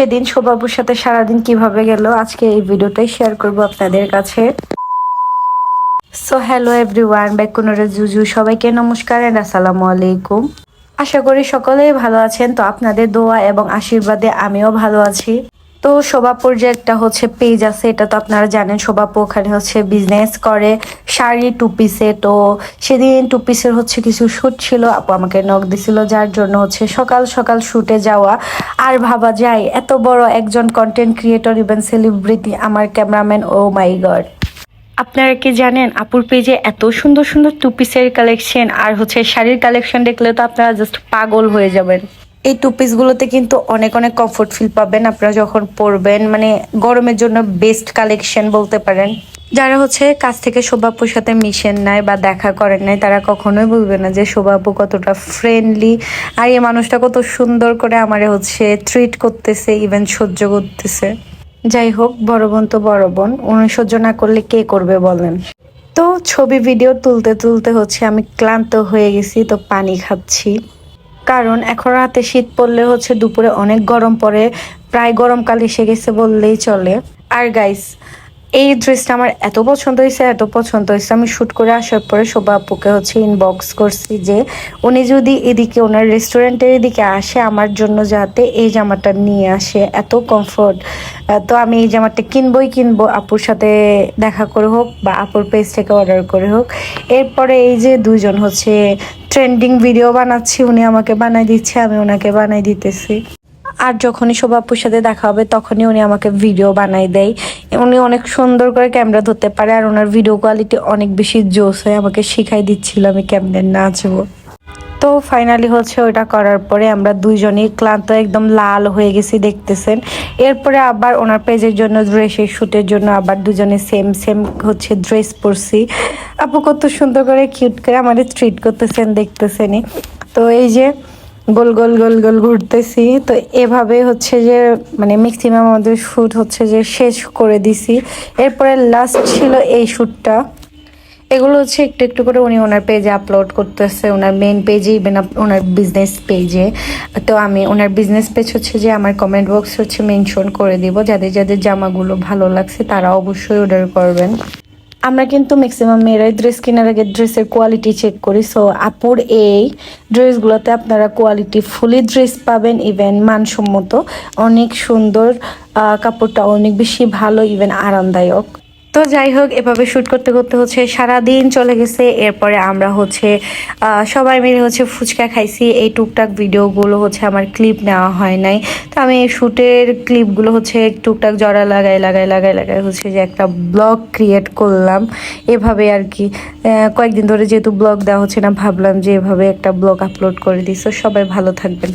সেদিন শোভাবুর সাথে সারাদিন কীভাবে গেল, আজকে এই ভিডিওটাই শেয়ার করব আপনাদের কাছে। সো হ্যালো এভরিওয়ান ব্যাকুনরে জুজু সবাইকে নমস্কার এন্ড আসসালামু আলাইকুম। আশা করি সকলেই ভালো আছেন, তো আপনাদের দোয়া এবং আশীর্বাদে আমিও ভালো আছি। তো শোভাপুর যে একটা হচ্ছে পেজ আছে, এটা তো আপনারা জানেন। শোভাপু ওখানে হচ্ছে বিজনেস করে। শাড়ি টু পিসে তো সেদিন টু পিসের হচ্ছে কিছু শ্যুট ছিল। আপু আমাকে নখ দিছিল, যার জন্য হচ্ছে সকাল সকাল শ্যুটে যাওয়া। আর ভাবা যায়, এত বড় একজন কন্টেন্ট ক্রিয়েটর ইভেন সেলিব্রিটি আমার ক্যামেরাম্যান ও মাই গড আপনারা কি জানেন, আপুর পেজে এত সুন্দর সুন্দর টু পিসের কালেকশন আর হচ্ছে শাড়ির কালেকশন দেখলে তো আপনারা জাস্ট পাগল হয়ে যাবেন। এই টু পিসগুলোতে কিন্তু অনেক অনেক কমফোর্ট ফিল পাবেন। আপনারা যখন পরবেন মানে গরমের জন্য বেস্ট কালেকশন বলতে পারেন। যারা হচ্ছে কাছ থেকে শোভাপুর সাথে মিশেন নাই বা দেখা করেন নাই, তারা কখনোই বলবে না যে শোভাপু কতটা ফ্রেন্ডলি আর এই মানুষটা কত সুন্দর করে আমারে হচ্ছে ট্রিট করতেছে ইভেন সহ্য করতেছে। যাই হোক, বড় বোন তো বড় বোন উনি সহ্য না করলে কে করবে বলেন? তো ছবি ভিডিও তুলতে তুলতে হচ্ছে আমি ক্লান্ত হয়ে গেছি, তো পানি খাচ্ছি। কারণ এখন রাতে শীত পড়লে হচ্ছে দুপুরে অনেক গরম পড়ে, প্রায় গরমকাল এসে গেছে বললেই চলে। আর গাইস এই ড্রেসটা আমার এত পছন্দ হয়েছে, এত পছন্দ হয়েছে। আমি শ্যুট করে আসার পরে শোভা আপুকে হচ্ছে ইনবক্স করছি যে, উনি যদি এদিকে ওনার রেস্টুরেন্টের এদিকে আসে আমার জন্য যাতে এই জামাটা নিয়ে আসে, এত কমফোর্ট তো আমি এই জামাটা কিনবই কিনবো, আপুর সাথে দেখা করে হোক বা আপুর পেজ থেকে অর্ডার করে হোক। এরপরে এই যে দুজন হচ্ছে ট্রেন্ডিং ভিডিও বানাচ্ছি, উনি আমাকে বানাই দিচ্ছে, আমি ওনাকে বানাই দিতেছি। আর যখনই আপুর সাথে দেখা হবে, তখনই উনি আমাকে ভিডিও বানাই দেয়। উনি অনেক সুন্দর করে ক্যামেরা ধরতে পারে আর ওনার ভিডিও কোয়ালিটি অনেক বেশি জোস হয়ে আমাকে শিখাই দিচ্ছিল আমি কেমনে নাচবো। তো ফাইনালি হচ্ছে ওটা করার পরে আমরা দুইজনই ক্লান্ত একদম লাল হয়ে গেছি দেখতেছেন। এরপরে আবার ওনার পেজের জন্য ড্রেসের শ্যুটের জন্য আবার দুজনে সেম সেম হচ্ছে ড্রেস পরছি। আপু কত সুন্দর করে কিউট করে আমাদের ট্রিট করতেছেন দেখতেছেনই। তো এই যে গোল গোল গোল গোল ঘুরতেছি। তো এভাবে হচ্ছে যে মানে ম্যাক্সিমাম আমাদের শ্যুট হচ্ছে যে শেষ করে দিছি। এরপরে লাস্ট ছিল এই শ্যুটটা এগুলো হচ্ছে একটু একটু করে উনি ওনার পেজে আপলোড করতেছে। ওনার মেন পেজে ইভেন ওনার বিজনেস পেজে তো আমি, ওনার বিজনেস পেজ হচ্ছে যে আমার কমেন্ট বক্স হচ্ছে মেনশন করে দিব। যাদের যাদের জামাগুলো ভালো লাগছে তারা অবশ্যই অর্ডার করবেন। আমরা কিন্তু ম্যাক্সিমাম মেয়েরাই ড্রেস কেনার আগে ড্রেসের কোয়ালিটি চেক করি। সো আপুর এই ড্রেসগুলোতে আপনারা কোয়ালিটি ফুলি ড্রেস পাবেন ইভেন মানসম্মত। অনেক সুন্দর কাপড়টা অনেক বেশি ভালো ইভেন আরামদায়ক। তো যাই হোক, এভাবে শ্যুট করতে করতে হচ্ছে সারা দিন চলে গেছে। এরপরে আমরা হচ্ছে সবাই মিলে হচ্ছে ফুচকা খাইছি। এই টুকটাক ভিডিওগুলো হচ্ছে আমার ক্লিপ নেওয়া হয় নাই। তো আমি এই শ্যুটের ক্লিপগুলো হচ্ছে টুকটাক জড়া লাগাই লাগাই লাগাই লাগাই হচ্ছে যে একটা ব্লগ ক্রিয়েট করলাম। এভাবে আর কি কয়েকদিন ধরে যেহেতু ব্লগ দেওয়া হচ্ছে না, ভাবলাম যে এভাবে একটা ব্লগ আপলোড করে দিই। সবাই ভালো থাকবেন।